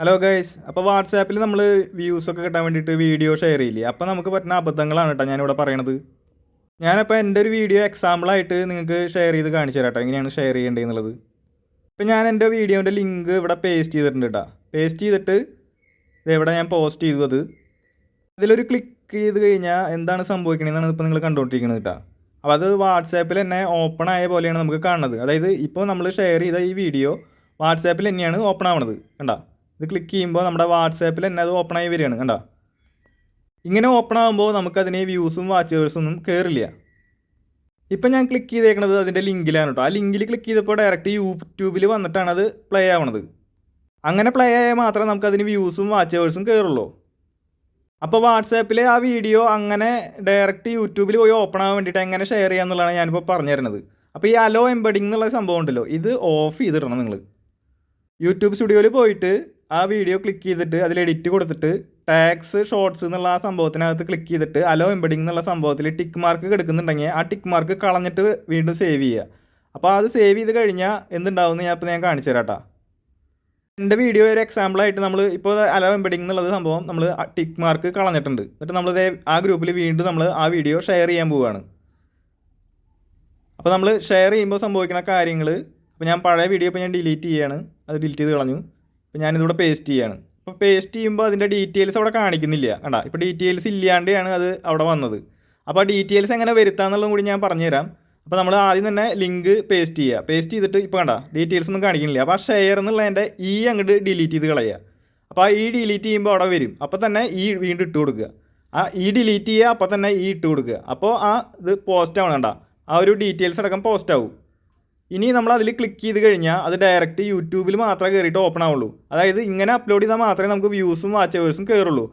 Hello guys അപ്പോൾ വാട്സാപ്പിൽ നമ്മൾ വ്യൂസ് ഒക്കെ കിട്ടാൻ വേണ്ടിയിട്ട് വീഡിയോ ഷെയർ ചെയ്യില്ലേ? അപ്പോൾ നമുക്ക് പറ്റുന്ന അബദ്ധങ്ങളാണ് കേട്ടോ ഞാനിവിടെ പറയണത്. ഞാനപ്പോൾ എന്റെ ഒരു വീഡിയോ എക്സാമ്പിളായിട്ട് നിങ്ങൾക്ക് ഷെയർ ചെയ്ത് കാണിച്ചു തരാം കേട്ടോ എങ്ങനെയാണ് ഷെയർ ചെയ്യേണ്ടതെന്നുള്ളത്. ഇപ്പോൾ ഞാൻ എന്റെ വീഡിയോന്റെ ലിങ്ക് ഇവിടെ പേസ്റ്റ് ചെയ്തിട്ടുണ്ട് കേട്ടോ പേസ്റ്റ് ചെയ്തിട്ട് ഇതെവിടെ ഞാൻ പോസ്റ്റ് ചെയ്തു അത്. അതിലൊരു ക്ലിക്ക് ചെയ്ത് കഴിഞ്ഞാൽ എന്താണ് സംഭവിക്കണതെന്നാണ് ഇപ്പോൾ നിങ്ങൾ കണ്ടുകൊണ്ടിരിക്കുന്നത് കേട്ടോ അപ്പോൾ അത് വാട്സാപ്പിൽ തന്നെ ഓപ്പൺ ആയ പോലെയാണ് നമുക്ക് കാണുന്നത്. അതായത് ഇപ്പോൾ നമ്മൾ ഷെയർ ചെയ്ത ഈ വീഡിയോ വാട്സാപ്പിൽ തന്നെയാണ് ഓപ്പൺ ആവണത്. കണ്ടോ? ഇത് ക്ലിക്ക് ചെയ്യുമ്പോൾ നമ്മുടെ വാട്സാപ്പിൽ തന്നെ അത് ഓപ്പൺ ആയി വരികയാണ് കണ്ടോ? ഇങ്ങനെ ഓപ്പൺ ആകുമ്പോൾ നമുക്കതിന് വ്യൂസും വാച്ചേഴ്സും ഒന്നും കയറില്ല ഇപ്പം ഞാൻ ക്ലിക്ക് ചെയ്തേക്കണത് അതിന്റെ ലിങ്കിലാണ് കേട്ടോ ആ ലിങ്കിൽ ക്ലിക്ക് ചെയ്തപ്പോൾ ഡയറക്റ്റ് യൂട്യൂബിൽ വന്നിട്ടാണ് അത് പ്ലേ ആവണത്. അങ്ങനെ പ്ലേ ആയാൽ മാത്രമേ നമുക്കതിന് വ്യൂസും വാച്ചേഴ്സും കയറുള്ളൂ അപ്പോൾ വാട്സാപ്പിൽ ആ വീഡിയോ അങ്ങനെ ഡയറക്റ്റ് യൂട്യൂബിൽ പോയി ഓപ്പൺ ആവാൻ വേണ്ടിയിട്ട് എങ്ങനെ ഷെയർ ചെയ്യുക എന്നുള്ളതാണ് ഞാനിപ്പോൾ പറഞ്ഞു തരുന്നത്. അപ്പോൾ ഈ അലോ എംബഡിങ് എന്നുള്ള സംഭവം ഉണ്ടല്ലോ ഇത് ഓഫ് ചെയ്തിടണം നിങ്ങൾ യൂട്യൂബ് സ്റ്റുഡിയോയിൽ പോയിട്ട് ആ വീഡിയോ ക്ലിക്ക് ചെയ്തിട്ട് അതിൽ എഡിറ്റ് കൊടുത്തിട്ട് ടാക്സ് ഷോർട്സ് എന്നുള്ള ആ സംഭവത്തിനകത്ത് ക്ലിക്ക് ചെയ്തിട്ട് അലോ എംബഡിങ് എന്നുള്ള സംഭവത്തിൽ ടിക്ക് മാർക്ക് കിടക്കുന്നുണ്ടെങ്കിൽ ആ ടിക്ക് മാർക്ക് കളഞ്ഞിട്ട് വീണ്ടും സേവ് ചെയ്യുക. അപ്പോൾ അത് സേവ് ചെയ്ത് കഴിഞ്ഞാൽ എന്തുണ്ടാവും ഞാൻ ഇപ്പോൾ ഞാൻ കാണിച്ചു തരാം കേട്ടോ എന്റെ വീഡിയോ ഒരു എക്സാമ്പിളായിട്ട് നമ്മൾ ഇപ്പോൾ അലോ എംബഡിങ് എന്നുള്ളത് സംഭവം നമ്മൾ ടിക്ക് മാർക്ക് കളഞ്ഞിട്ടുണ്ട്. എന്നിട്ട് നമ്മൾ ആ ഗ്രൂപ്പിൽ വീണ്ടും നമ്മൾ ആ വീഡിയോ ഷെയർ ചെയ്യാൻ പോവുകയാണ്. അപ്പോൾ നമ്മൾ ഷെയർ ചെയ്യുമ്പോൾ സംഭവിക്കുന്ന കാര്യങ്ങൾ അപ്പോൾ ഞാൻ പഴയ വീഡിയോ ഇപ്പോൾ ഞാൻ ഡിലീറ്റ് ചെയ്യാണ്. അത് ഡിലീറ്റ് ചെയ്ത് കളഞ്ഞു. അപ്പോൾ ഞാനിതിവിടെ പേസ്റ്റ് ചെയ്യാണ്. അപ്പോൾ പേസ്റ്റ് ചെയ്യുമ്പോൾ അതിന്റെ ഡീറ്റെയിൽസ് അവിടെ കാണിക്കുന്നില്ല. കണ്ട ഇപ്പോൾ ഡീറ്റെയിൽസ് ഇല്ലാണ്ടാണ് അത് അവിടെ വന്നത്. അപ്പോൾ ആ ഡീറ്റെയിൽസ് എങ്ങനെ വരുത്താന്നുള്ളതും കൂടി ഞാൻ പറഞ്ഞുതരാം. അപ്പോൾ നമ്മൾ ആദ്യം തന്നെ ലിങ്ക് പേസ്റ്റ് ചെയ്യുക പേസ്റ്റ് ചെയ്തിട്ട് ഇപ്പോൾ കണ്ട ഡീറ്റെയിൽസ് ഒന്നും കാണിക്കുന്നില്ല. അപ്പോൾ ആ ഷെയർ എന്നുള്ളതിന്റെ ഈ അങ്ങോട്ട് ഡിലീറ്റ് ചെയ്ത് കളയുക അപ്പോൾ ആ ഈ ഡിലീറ്റ് ചെയ്യുമ്പോൾ അവിടെ വരും. അപ്പോൾ തന്നെ ഈ വീണ്ടും ഇട്ട് കൊടുക്കുക. ആ ഈ ഡിലീറ്റ് ചെയ്യുക അപ്പോൾ തന്നെ ഈ ഇട്ട് കൊടുക്കുക. അപ്പോൾ ആ ഇത് പോസ്റ്റ് ആവണം കണ്ട. ആ ഒരു ഡീറ്റെയിൽസ് അടക്കം പോസ്റ്റ് ആവും. ഇനി നമ്മൾ അതിൽ ക്ലിക്ക് ചെയ്ത് കഴിഞ്ഞാൽ അത് ഡയറക്റ്റ് യൂട്യൂബിൽ മാത്രമേ കയറിയിട്ട് ഓപ്പൺ ആവുള്ളൂ. അതായത് ഇങ്ങനെ അപ്ലോഡ് ചെയ്താൽ മാത്രമേ നമുക്ക് വ്യൂസും വാച്ചേഴ്സും കയറുള്ളൂ